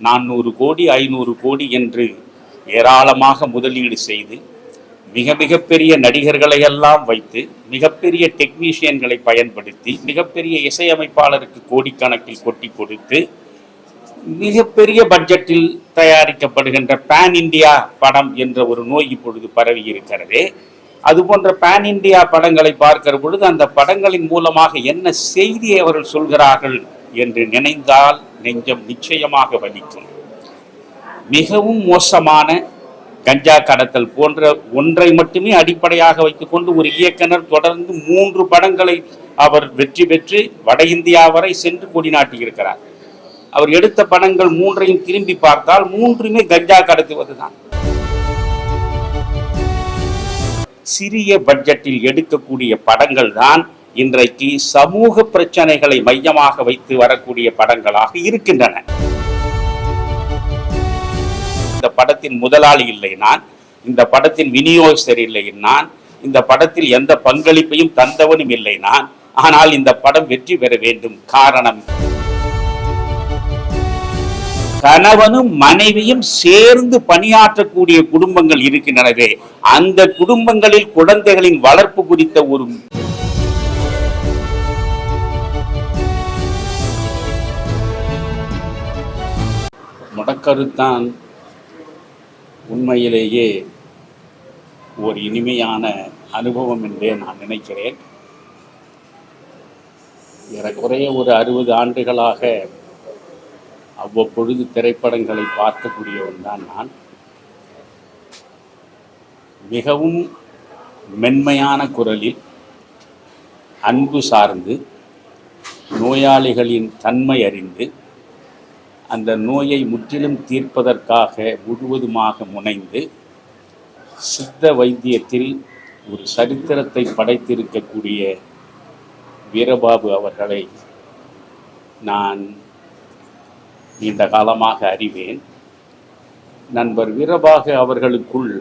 நானூறு கோடி ஐநூறு கோடி என்று ஏராளமாக முதலீடு செய்து மிக மிகப்பெரிய நடிகர்களை எல்லாம் வைத்து மிகப்பெரிய டெக்னீஷியன்களை பயன்படுத்தி மிகப்பெரிய இசையமைப்பாளருக்கு கோடிக்கணக்கில் கொட்டி கொடுத்து மிகப்பெரிய பட்ஜெட்டில் தயாரிக்கப்படுகின்ற பேன் இந்தியா படம் என்ற ஒரு நோய் இப்பொழுது பரவி இருக்கிறது. அது போன்ற பேன் இந்தியா படங்களை பார்க்கிற பொழுது அந்த படங்களின் மூலமாக என்ன செய்தியை அவர்கள் சொல்கிறார்கள் என்று நினைந்தால் நெஞ்சம் நிச்சயமாக வலிக்கும். மிகவும் மோசமான கஞ்சா கடத்தல் போன்ற ஒன்றை மட்டுமே அடிப்படையாக வைத்துக்கொண்டு ஒரு இயக்குனர் தொடர்ந்து மூன்று படங்களை அவர் வெற்றி பெற்று வட இந்தியா வரை சென்று கொடி நாட்டியிருக்கிறார் அவர் எடுத்த படங்கள் மூன்றையும் திரும்பி பார்த்தால் மூன்றுமே கஞ்சா கடத்துவதுதான். சிறிய பட்ஜெட்டில் எடுக்கக்கூடிய படங்கள் தான் இன்றைக்கு சமூக பிரச்சனைகளை மையமாக வைத்து வரக்கூடிய படங்களாக இருக்கின்றன. இந்த படத்தின் முதலாளி இல்லை நான் இந்த படத்தின் விநியோகஸ்தர் இல்லை நான் இந்த படத்தில் எந்த பங்களிப்பையும் தந்தவனும் இல்லை நான் ஆனால் இந்த படம் வெற்றி பெற வேண்டும். காரணம்? கணவனும் மனைவியும் சேர்ந்து பணியாற்றக்கூடிய குடும்பங்கள் இருக்கின்றனவே அந்த குடும்பங்களில் குழந்தைகளின் வளர்ப்பு குறித்த ஒரு கருத்தான் உண்மையிலேயே ஒரு இனிமையான அனுபவம் என்றே நான் நினைக்கிறேன். ஏறக்குறைய ஒரு அறுபது ஆண்டுகளாக அவ்வப்பொழுது திரைப்படங்களை பார்க்கக்கூடியவன் தான் நான். மிகவும் மென்மையான குரலில் அன்பு சார்ந்து நோயாளிகளின் தன்மை அறிந்து அந்த நோயை முற்றிலும் தீர்ப்பதற்காக முழுவதுமாக முனைந்து சித்த வைத்தியத்தில் ஒரு சரித்திரத்தை படைத்திருக்கக்கூடிய வீரபாபு அவர்களை நான் நீண்ட காலமாக அறிவேன். நண்பர் வீரபாகு அவர்களுக்குள்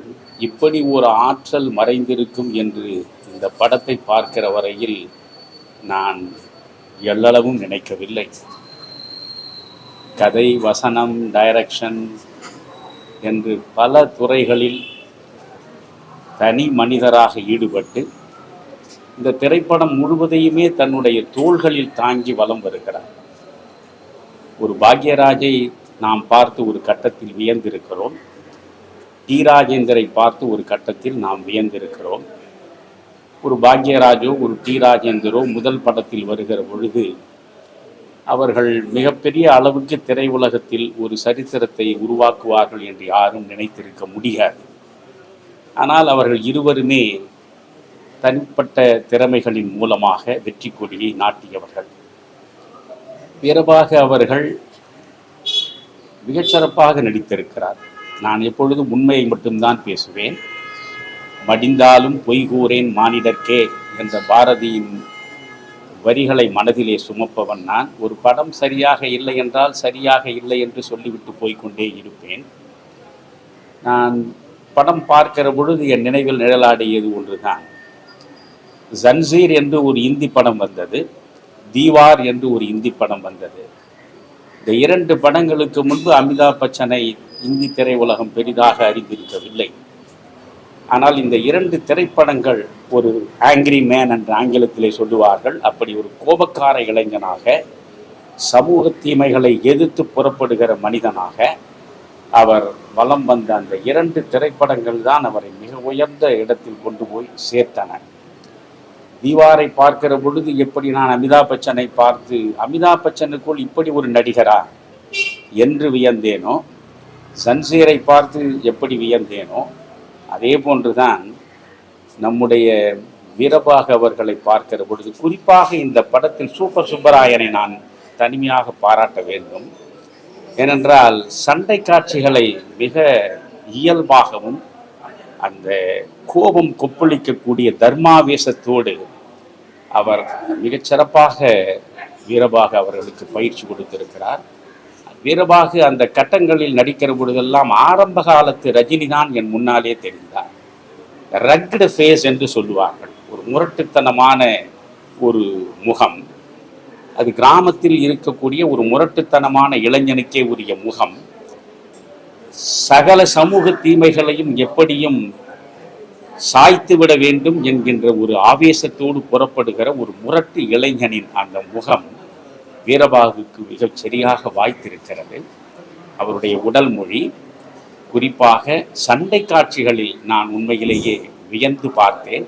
இப்படி ஒரு ஆற்றல் மறைந்திருக்கும் என்று இந்த படத்தை பார்க்கிற வரையில் நான் எள்ளளவும் நினைக்கவில்லை. கதை வசனம் டைரக்ஷன் என்று பல துறைகளில் தனி மனிதராக ஈடுபட்டு இந்த திரைப்படம் முழுவதையுமே தன்னுடைய தோள்களில் தாங்கி வலம் வருகிறார். ஒரு பாக்யராஜை நாம் பார்த்து ஒரு கட்டத்தில் வியந்திருக்கிறோம். டி ராஜேந்தரை பார்த்து ஒரு கட்டத்தில் நாம் வியந்திருக்கிறோம். ஒரு பாக்யராஜோ ஒரு டி ராஜேந்தரோ முதல் படத்தில் வருகிற பொழுது அவர்கள் மிகப்பெரிய அளவுக்கு திரையுலகத்தில் ஒரு சரித்திரத்தை உருவாக்குவார்கள் என்று யாரும் நினைத்திருக்க முடியாது. ஆனால் அவர்கள் இருவருமே தனிப்பட்ட திறமைகளின் மூலமாக வெற்றி கொடியை நாட்டியவர்கள். வீரபாக அவர்கள் மிகச்சிறப்பாக நடித்திருக்கிறார். நான் எப்பொழுதும் உண்மையை மட்டும்தான் பேசுவேன். மடிந்தாலும் பொய் கூறேன் மானிடர்க்கே என்ற பாரதியின் வரிகளை மனதிலே சுமப்பவன் நான். ஒரு படம் சரியாக இல்லை என்றால் சரியாக இல்லை என்று சொல்லிவிட்டு போய்க்கொண்டே இருப்பேன். நான் படம் பார்க்கிற பொழுது என் நினைவில் நிழலாடியது ஒன்றுதான். ஜன்சீர் என்று ஒரு இந்தி படம் வந்தது. தீவார் என்று ஒரு இந்தி படம் வந்தது. இந்த இரண்டு படங்களுக்கு முன்பு அமிதாப் பச்சனை இந்தி திரையுலகம் பெரிதாக அறிந்திருக்கவில்லை. ஆனால் இந்த இரண்டு திரைப்படங்கள் ஒரு ஆங்கிரி மேன் என்ற ஆங்கிலத்திலே சொல்லுவார்கள். அப்படி ஒரு கோபக்கார இளைஞனாக சமூக தீமைகளை எதிர்த்து புறப்படுகிற மனிதனாக அவர் வலம் வந்த அந்த இரண்டு திரைப்படங்கள் தான் அவரை மிக உயர்ந்த இடத்தில் கொண்டு போய் சேர்த்தன. தீவாரை பார்க்கிற பொழுது எப்படி நான் அமிதாப் பச்சனை பார்த்து அமிதாப் பச்சனுக்குள் இப்படி ஒரு நடிகரா? என்று வியந்தேனோ? சன்சீரை பார்த்து எப்படி வியந்தேனோ? அதே போன்றுதான் நம்முடைய வீரபாக அவர்களை பார்க்கிற பொழுது குறிப்பாக இந்த படத்தில் சூப்பர் சுப்பராயனை நான் தனிமையாக பாராட்ட வேண்டும். ஏனென்றால் சண்டை காட்சிகளை மிக இயல்பாகவும் அந்த கோபம் கொப்பளிக்கக்கூடிய தர்மாவேசத்தோடு அவர் மிகச் சிறப்பாக வீரபாக அவர்களுக்கு பயிற்சி கொடுத்திருக்கிறார். வீரபாகு அந்த கட்டங்களில் நடிக்கிற பொழுதெல்லாம் ஆரம்ப காலத்து ரஜினி தான் என் முன்னாலே தெரிந்தார். ரக்டு ஃபேஸ் என்று சொல்லுவார்கள். ஒரு முரட்டுத்தனமான ஒரு முகம். அது கிராமத்தில் இருக்கக்கூடிய ஒரு முரட்டுத்தனமான இளைஞனுக்கே உரிய முகம். சகல சமூக தீமைகளையும் எப்படியும் சாய்த்து விட வேண்டும் என்கின்ற ஒரு ஆவேசத்தோடு புறப்படுகிற ஒரு முரட்டு இளைஞனின் அந்த முகம். வீரபாகுக்கு மிகச் சரியாக வாய்த்திருக்கிறது. அவருடைய உடல் மொழி குறிப்பாக சண்டை காட்சிகளில் நான் உண்மையிலேயே வியந்து பார்த்தேன்.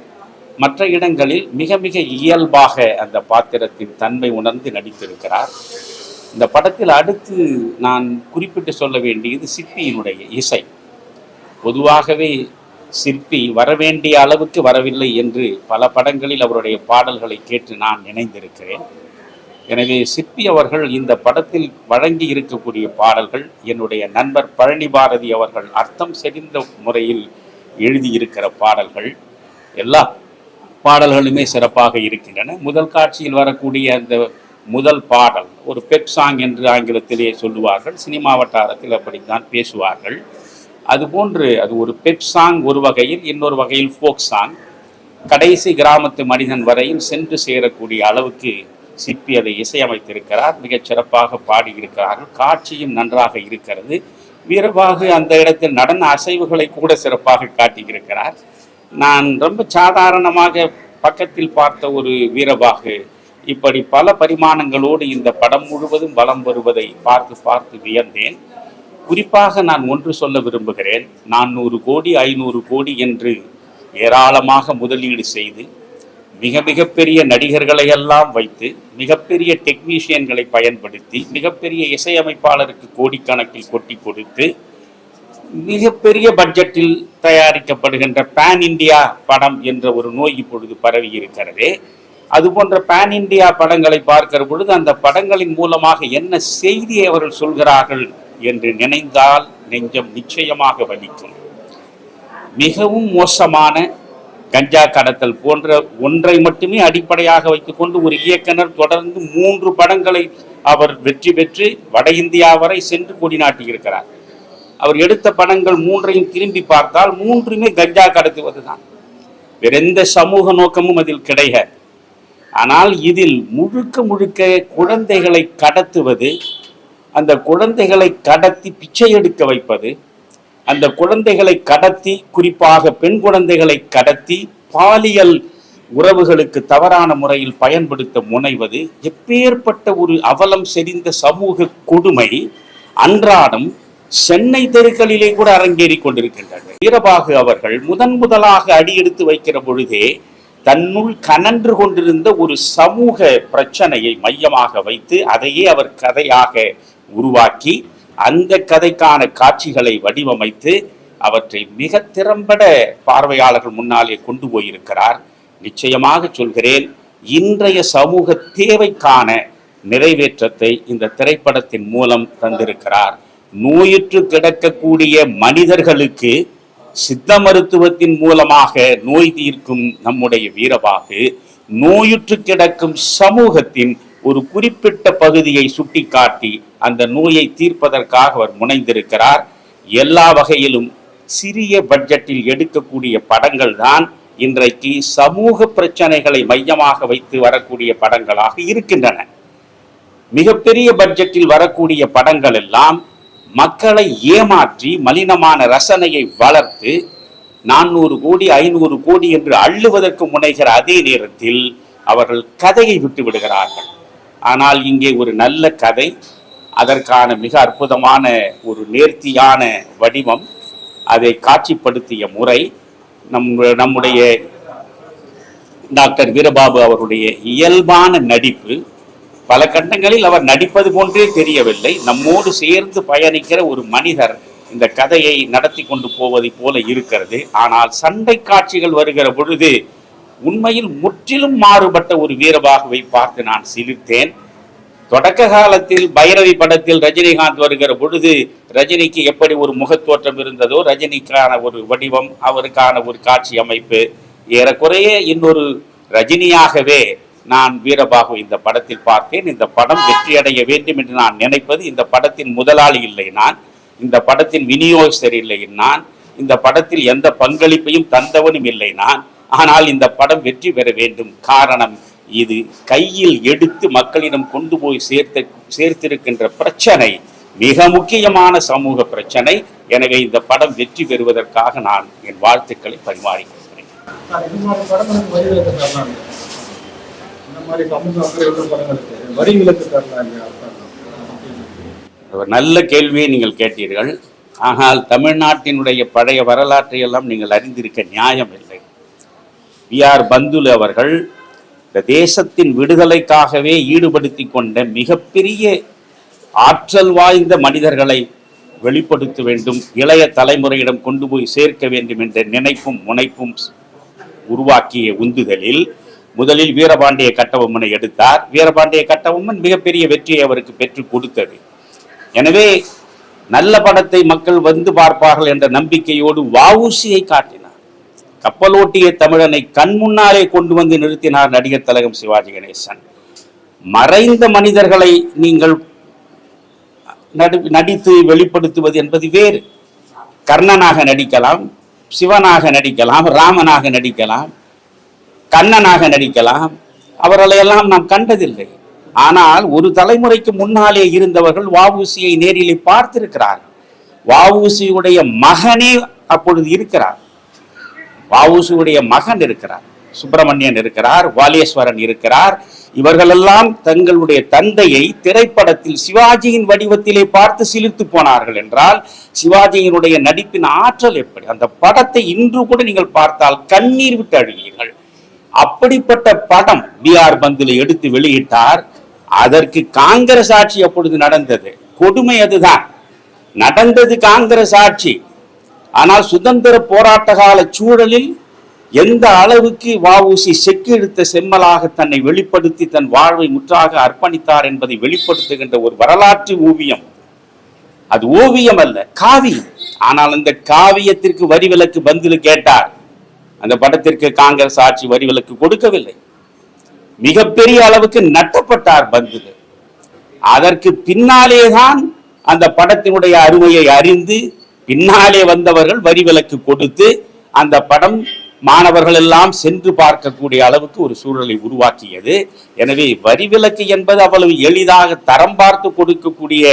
மற்ற இடங்களில் மிக மிக இயல்பாக அந்த பாத்திரத்தின் தன்மை உணர்ந்து நடித்திருக்கிறார். இந்த படத்தில் அடுத்து நான் குறிப்பிட்டு சொல்ல வேண்டியது சிற்பியினுடைய இசை. பொதுவாகவே சிற்பி வரவேண்டிய அளவுக்கு வரவில்லை என்று பல படங்களில் அவருடைய பாடல்களை கேட்டு நான் நினைந்திருக்கிறேன். எனவே சிற்பி அவர்கள் இந்த படத்தில் வழங்கி இருக்கக்கூடிய பாடல்கள் என்னுடைய நண்பர் பழனி பாரதி அவர்கள் அர்த்தம் செறிந்த முறையில் எழுதியிருக்கிற பாடல்கள். எல்லா பாடல்களுமே சிறப்பாக இருக்கின்றன. முதல் காட்சியில் வரக்கூடிய அந்த முதல் பாடல் ஒரு பெப் சாங் என்று ஆங்கிலத்திலே சொல்லுவார்கள். சினிமா வட்டாரத்தில் அப்படித்தான் பேசுவார்கள். அதுபோன்று அது ஒரு பெப் சாங் ஒரு வகையில் இன்னொரு வகையில் ஃபோக் சாங் கடைசி கிராமத்து மனிதன் வரையில் சென்று சேரக்கூடிய அளவுக்கு சிற்பி அதை இசையமைத்திருக்கிறார். மிகச் சிறப்பாக பாடியிருக்கிறார்கள். காட்சியும் நன்றாக இருக்கிறது. வீரபாகு அந்த இடத்தில் நடன அசைவுகளை கூட சிறப்பாக காட்டியிருக்கிறார். நான் ரொம்ப சாதாரணமாக பக்கத்தில் பார்த்த ஒரு வீரபாகு இப்படி பல பரிமாணங்களோடு இந்த படம் முழுவதும் வலம் வருவதை பார்த்து பார்த்து வியந்தேன். குறிப்பாக நான் ஒன்று சொல்ல விரும்புகிறேன். நானூறு கோடி ஐநூறு கோடி என்று ஏராளமாக முதலீடு செய்து மிக மிகப்பெரிய நடிகர்களை எல்லாம் வைத்து மிகப்பெரிய டெக்னீஷியன்களை பயன்படுத்தி மிகப்பெரிய இசையமைப்பாளருக்கு கோடிக்கணக்கில் கொட்டி கொடுத்து மிகப்பெரிய பட்ஜெட்டில் தயாரிக்கப்படுகின்ற பேன் இந்தியா படம் என்ற ஒரு நோய் இப்பொழுது பரவி இருக்கிறது. அது போன்ற பேன் இந்தியா படங்களை பார்க்கிற பொழுது அந்த படங்களின் மூலமாக என்ன செய்தியை அவர்கள் சொல்கிறார்கள் என்று நினைந்தால் நெஞ்சம் நிச்சயமாக வலிக்கும். மிகவும் மோசமான கஞ்சா கடத்தல் போன்ற ஒன்றை மட்டுமே அடிப்படையாக வைத்துக்கொண்டு ஒரு இயக்குனர் தொடர்ந்து மூன்று படங்களை அவர் வெற்றி பெற்று வட இந்தியா வரை சென்று கொடிநாட்டியிருக்கிறார். அவர் எடுத்த படங்கள் மூன்றையும் திரும்பி பார்த்தால் மூன்றுமே கஞ்சா கடத்துவதுதான். வேற எந்த சமூக நோக்கமும் அதில் கிடையாது ஆனால் இதில் முழுக்க முழுக்க குழந்தைகளை கடத்துவது அந்த குழந்தைகளை கடத்தி பிச்சை எடுக்க வைப்பது அந்த குழந்தைகளை கடத்தி குறிப்பாக பெண் குழந்தைகளை கடத்தி பாலியல் உறவுகளுக்கு தவறான முறையில் பயன்படுத்த முனைவது எப்பேற்பட்ட ஒரு அவலம் செறிந்த சமூக கொடுமை அன்றாடம் சென்னை தெருக்களிலே கூட அரங்கேறி கொண்டிருக்கின்றனர். வீரபாகு அவர்கள் முதன் முதலாக அடியெடுத்து வைக்கிற பொழுதே தன்னுள் கனன்று கொண்டிருந்த ஒரு சமூக பிரச்சனையை மையமாக வைத்து அதையே அவர் கதையாக உருவாக்கி அந்த கதைக்கான காட்சிகளை வடிவமைத்து அவற்றை மிக திறம்பட பார்வையாளர்கள் முன்னாலே கொண்டு போயிருக்கிறார். நிச்சயமாக சொல்கிறேன் இன்றைய சமூக தேவைக்கான நிறைவேற்றத்தை இந்த திரைப்படத்தின் மூலம் தந்திருக்கிறார். நோயுற்று கிடக்கக்கூடிய மனிதர்களுக்கு சித்த மருத்துவத்தின் மூலமாக நோய் தீர்க்கும் நம்முடைய வீரபாகு நோயுற்று கிடக்கும் சமூகத்தின் ஒரு குறிப்பிட்ட பகுதியை சுட்டிக்காட்டி அந்த நோயை தீர்ப்பதற்காக அவர் முனைந்திருக்கிறார். எல்லா வகையிலும் சிறிய பட்ஜெட்டில் எடுக்கக்கூடிய படங்கள் தான் இன்றைக்கு சமூக பிரச்சனைகளை மையமாக வைத்து வரக்கூடிய படங்களாக இருக்கின்றன. மிகப்பெரிய பட்ஜெட்டில் வரக்கூடிய படங்கள் எல்லாம் மக்களை ஏமாற்றி மலினமான ரசனையை வளர்த்து நானூறு கோடி ஐநூறு கோடி என்று அள்ளுவதற்கு முனைகிற அதே நேரத்தில் அவர்கள் கதையை விட்டு விடுகிறார்கள். ஆனால் இங்கே ஒரு நல்ல கதை. அதற்கான மிக அற்புதமான ஒரு நேர்த்தியான வடிவம். அதை காட்சிப்படுத்திய முறை நம் நம்முடைய டாக்டர் வீரபாபு அவருடைய இயல்பான நடிப்பு. பல கண்டங்களில் அவர் நடிப்பது போன்றே தெரியவில்லை. நம்மோடு சேர்ந்து பயணிக்கிற ஒரு மனிதர் இந்த கதையை நடத்தி கொண்டு போவதைப் போல இருக்கிறது. ஆனால் சண்டை காட்சிகள் வருகிற பொழுது உண்மையில் முற்றிலும் மாறுபட்ட ஒரு வீரபாகுவை பார்த்து நான் சிலிர்த்தேன். தொடக்க காலத்தில் பைரவி படத்தில் ரஜினிகாந்த் வருகிற பொழுது ரஜினிக்கு எப்படி ஒரு முகத்தோற்றம் இருந்ததோ ரஜினிக்கான ஒரு வடிவம் அவருக்கான ஒரு காட்சி அமைப்பு ஏறக்குறைய இன்னொரு ரஜினியாகவே நான் வீரபாகு இந்த படத்தில் பார்த்தேன். இந்த படம் வெற்றியடைய வேண்டும் என்று நான் நினைப்பது இந்த படத்தின் முதலாளி இல்லை நான். இந்த படத்தின் விநியோகஸ்தர் இல்லை நான். இந்த படத்தில் எந்த பங்களிப்பையும் தந்தவனும் இல்லை நான். ஆனால் இந்த படம் வெற்றி பெற வேண்டும். காரணம் இது கையில் எடுத்து மக்களிடம் கொண்டு போய் சேர்த்து சேர்த்திருக்கின்ற பிரச்சனை. மிக முக்கியமான சமூக பிரச்சனை. எனவே இந்த படம் வெற்றி பெறுவதற்காக நான் என் வாழ்த்துக்களை பரிமாறிக்கொள்கிறேன். ஒரு நல்ல கேள்வியை நீங்கள் கேட்டீர்கள். ஆனால் தமிழ்நாட்டினுடைய பழைய வரலாற்றை எல்லாம் நீங்கள் அறிந்திருக்க நியாயம் இல்லை. வி ஆர் பந்துலு அவர்கள் இந்த தேசத்தின் விடுதலைக்காகவே ஈடுபடுத்தி கொண்ட மிகப்பெரிய ஆற்றல் வாய்ந்த மனிதர்களை வெளிப்படுத்த வேண்டும் இளைய தலைமுறையிடம் கொண்டு போய் சேர்க்க வேண்டும் என்ற நினைப்பும் முனைப்பும் உருவாக்கிய உந்துதலில் முதலில் வீரபாண்டிய கட்டபொம்மனை எடுத்தார். வீரபாண்டிய கட்டபொம்மன் மிகப்பெரிய வெற்றியை அவருக்கு பெற்றுக் கொடுத்தது. எனவே நல்ல படத்தை மக்கள் வந்து பார்ப்பார்கள் என்ற நம்பிக்கையோடு வாவூசியை காட்டினார். கப்பலோட்டிய தமிழனை கண் முன்னாலே கொண்டு வந்து நிறுத்தினார் நடிகர் தலகம் சிவாஜி கணேசன். மறைந்த மனிதர்களை நீங்கள் நடி- நடித்து வெளிப்படுத்துவது என்பது வேறு. கர்ணனாக நடிக்கலாம் சிவனாக நடிக்கலாம் ராமனாக நடிக்கலாம் கண்ணனாக நடிக்கலாம். அவர்களை எல்லாம் நாம் கண்டதில்லை. ஆனால் ஒரு தலைமுறைக்கு முன்னாலே இருந்தவர்கள் வாவூசியை நேரிலே பார்த்திருக்கிறார் வாவூசியுடைய மகனே அப்பொழுது இருக்கிறார். வஉசியுடைய மகன் இருக்கிறார் சுப்பிரமணியன் இருக்கிறார் வாலேஸ்வரன் இருக்கிறார். இவர்களெல்லாம் தங்களுடைய தந்தையை திரைப்படத்தில் சிவாஜியின் வடிவத்திலே பார்த்து சிலிர்த்து போனார்கள் என்றால் சிவாஜியினுடைய நடிப்பின் ஆற்றல் எப்படி? அந்த படத்தை இன்று கூட நீங்கள் பார்த்தால் கண்ணீர் விட்டு அழுவீர்கள் அப்படிப்பட்ட படம் பி ஆர் பந்தில் எடுத்து வெளியிட்டார். அதற்கு காங்கிரஸ் ஆட்சி அப்பொழுது நடந்தது. கொடுமை அதுதான். நடந்தது காங்கிரஸ் ஆட்சி. ஆனால் சுதந்திர போராட்ட கால சூழலில் எந்த அளவுக்கு வஉசி செக்கு எடுத்த செம்மலாக தன்னை வெளிப்படுத்தி தன் வாழ்வை முற்றாக அர்ப்பணித்தார் என்பதை வெளிப்படுத்துகின்ற ஒரு வரலாற்று ஓவியம் அது. ஓவியம் அல்ல காவியம் ஆனால் அந்த காவியத்திற்கு வரிவிலக்கு பந்தில் கேட்டார். அந்த படத்திற்கு காங்கிரஸ் ஆட்சி வரிவிலக்கு கொடுக்கவில்லை. மிகப்பெரிய அளவுக்கு நட்டப்பட்டார் பந்தில் அதற்கு பின்னாலே தான் அந்த படத்தினுடைய அருமையை அறிந்து பின்னாலே வந்தவர்கள் வரி விலக்கு கொடுத்து அந்த படம் மாணவர்கள் எல்லாம் சென்று பார்க்கக்கூடிய அளவுக்கு ஒரு சூழலை உருவாக்கியது. எனவே வரி விலக்கு என்பது அவ்வளவு எளிதாக தரம் பார்த்து கொடுக்கக்கூடிய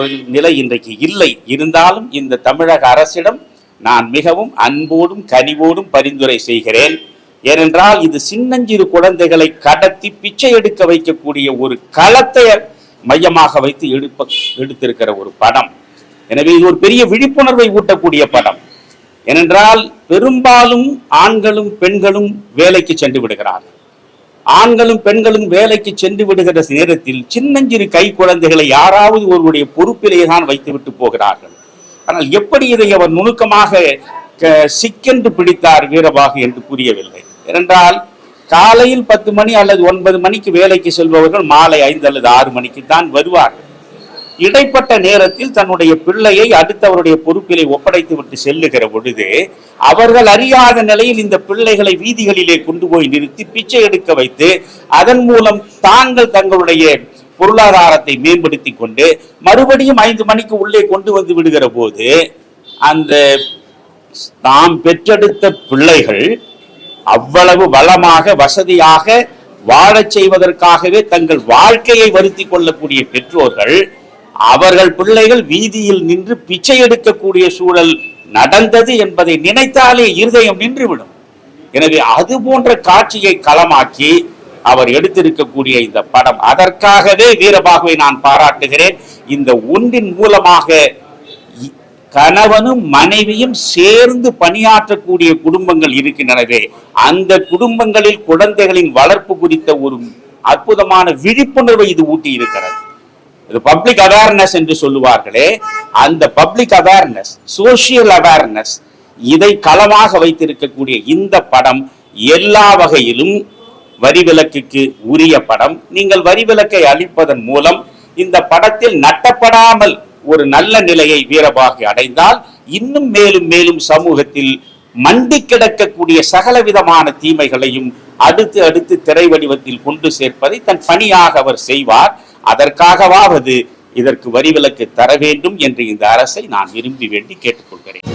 ஒரு நிலை இன்றைக்கு இல்லை. இருந்தாலும் இந்த தமிழக அரசிடம் நான் மிகவும் அன்போடும் கனிவோடும் பரிந்துரை செய்கிறேன். ஏனென்றால் இது சின்னஞ்சிறு குழந்தைகளை கடத்தி பிச்சை எடுக்க வைக்கக்கூடிய ஒரு களத்தை மையமாக வைத்து எடுப்ப எடுத்திருக்கிற ஒரு படம். எனவே இது ஒரு பெரிய விழிப்புணர்வை ஊட்டக்கூடிய படம். ஏனென்றால் பெரும்பாலும் ஆண்களும் பெண்களும் வேலைக்கு சென்று விடுகிறார்கள். ஆண்களும் பெண்களும் வேலைக்கு சென்று விடுகிற நேரத்தில் சின்னஞ்சிறு கை குழந்தைகளை யாராவது ஒருவருடைய பொறுப்பிலேயே தான் வைத்துவிட்டு போகிறார்கள். ஆனால் எப்படி இதை அவர் நுணுக்கமாக க- சிக்கென்று பிடித்தார் வீரபாகு என்று புரியவில்லை. ஏனென்றால் காலையில் பத்து மணி அல்லது ஒன்பது மணிக்கு வேலைக்கு செல்பவர்கள் மாலை ஐந்து அல்லது ஆறு மணிக்கு தான் வருவார்கள். இடைப்பட்ட நேரத்தில் தன்னுடைய பிள்ளையை அடுத்தவருடைய பொறுப்பிலே ஒப்படைத்து விட்டு செல்லுகிற பொழுது அவர்கள் அறியாத நிலையில் இந்த பிள்ளைகளை வீதிகளிலே கொண்டு போய் நிறுத்தி பிச்சை எடுக்க வைத்து அதன் மூலம் தாங்கள் தங்களுடைய பொருளாதாரத்தை மேம்படுத்தி கொண்டு மறுபடியும் ஐந்து மணிக்கு உள்ளே கொண்டு வந்து விடுகிற போது அந்த தாம் பெற்றெடுத்த பிள்ளைகள் அவ்வளவு வளமாக வசதியாக வாழச் செய்வதற்காகவே தங்கள் வாழ்க்கையை வருத்தி கொள்ளக்கூடிய பெற்றோர்கள் அவர்கள் பிள்ளைகள் வீதியில் நின்று பிச்சை எடுக்கக்கூடிய சூழல் நடந்தது என்பதை நினைத்தாலே இருதயம் நின்றுவிடும். எனவே அது போன்ற காட்சியை களமாக்கி அவர் எடுத்திருக்கக்கூடிய இந்த படம். அதற்காகவே வீரபாகுவை நான் பாராட்டுகிறேன். இந்த ஒன்றின் மூலமாக கணவனும் மனைவியும் சேர்ந்து பணியாற்றக்கூடிய குடும்பங்கள் இருக்கின்றனவே. அந்த குடும்பங்களில் குழந்தைகளின் வளர்ப்பு குறித்த ஒரு அற்புதமான விழிப்புணர்வை இது ஊட்டி இருக்கிறது இது பப்ளிக் அவேர்னஸ் என்று சொல்லுவார்களே அந்த பப்ளிக் அவேர்னஸ் சோசியல் அவேர்னஸ் இதை களமாக வைத்திருக்கக்கூடிய இந்த படம் எல்லா வகையிலும் வரி விலக்குக்கு உரிய படம். நீங்கள் வரி விலக்கை அளிப்பதன் மூலம் இந்த படத்தில் நட்டப்படாமல் ஒரு நல்ல நிலையை வீரபாகு அடைந்தால் இன்னும் மேலும் மேலும் சமூகத்தில் மண்டி கிடக்கக்கூடிய சகலவிதமான தீமைகளையும் அடுத்து அடுத்து திரை வடிவத்தில் கொண்டு சேர்ப்பதை தன் பணியாக அவர் செய்வார். அதற்காகவாவது இதற்கு வரி விலக்கு தர வேண்டும் என்று இந்த அரசை நான் விரும்பி வேண்டி கேட்டுக்கொள்கிறேன்.